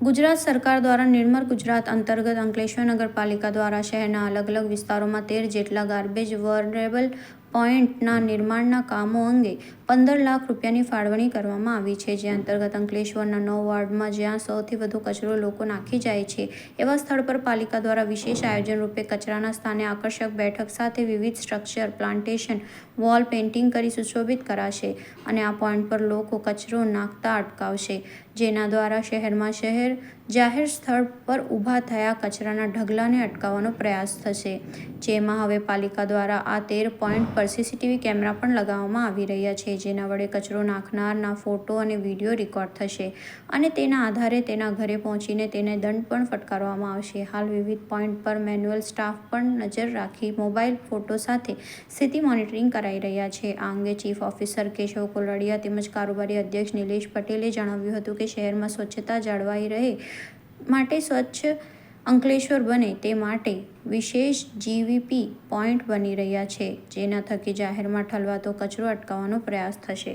ગુજરાત સરકાર દ્વારા નિર્મળ ગુજરાત અંતર્ગત અંકલેશ્વર નગરપાલિકા દ્વારા શહેરના અલગ અલગ વિસ્તારોમાં તેર જેટલા ગાર્બેજ વરેબલ પોઈન્ટના નિર્માણના કામો અંગે પંદર લાખ રૂપિયાની ફાળવણી કરવામાં આવી છે, જે અંતર્ગત અંકલેશ્વરના નવ વોર્ડમાં જ્યાં સૌથી વધુ કચરો લોકો નાખી જાય છે, એવા સ્થળ પર પાલિકા દ્વારા વિશેષ આયોજન રૂપે કચરાના સ્થાને આકર્ષક બેઠક સાથે વિવિધ સ્ટ્રક્ચર, પ્લાન્ટેશન, વોલ પેઇન્ટિંગ કરી સુશોભિત કરાશે અને આ પોઈન્ટ પર લોકો કચરો નાખતા અટકાવશે, જેના દ્વારા શહેરમાં શહેર જાહેર સ્થળ પર ઊભા થયા કચરાના ઢગલાને અટકાવવાનો પ્રયાસ થશે, જેમાં હવે પાલિકા દ્વારા આ તેર પોઈન્ટ પર સીસીટીવી કેમેરા પણ લગાવવામાં આવી રહ્યા છે, જેના વડે કચરો નાખનારના ફોટો અને વીડિયો રેકોર્ડ થશે અને તેના આધારે તેના ઘરે પહોંચીને તેને દંડ પણ ફટકારવામાં આવશે. હાલ વિવિધ પોઈન્ટ પર મેન્યુઅલ સ્ટાફ પણ નજર રાખી મોબાઈલ ફોટો સાથે સ્થિતિ મોનિટરિંગ કરાઈ રહ્યા છે. આ અંગે ચીફ ઓફિસર કેશવ કોલડિયા તેમજ કારોબારી અધ્યક્ષ નિલેશ પટેલે જણાવ્યું હતું કે શહેરમાં સ્વચ્છતા જળવાઈ રહે માટે સ્વચ્છ અંકલેશ્વર બને તે માટે વિશેષ જીવીપી પોઈન્ટ બની રહ્યા છે, જેના થકી જાહેરમાં ઠલવાતો કચરો અટકાવવાનો પ્રયાસ થશે.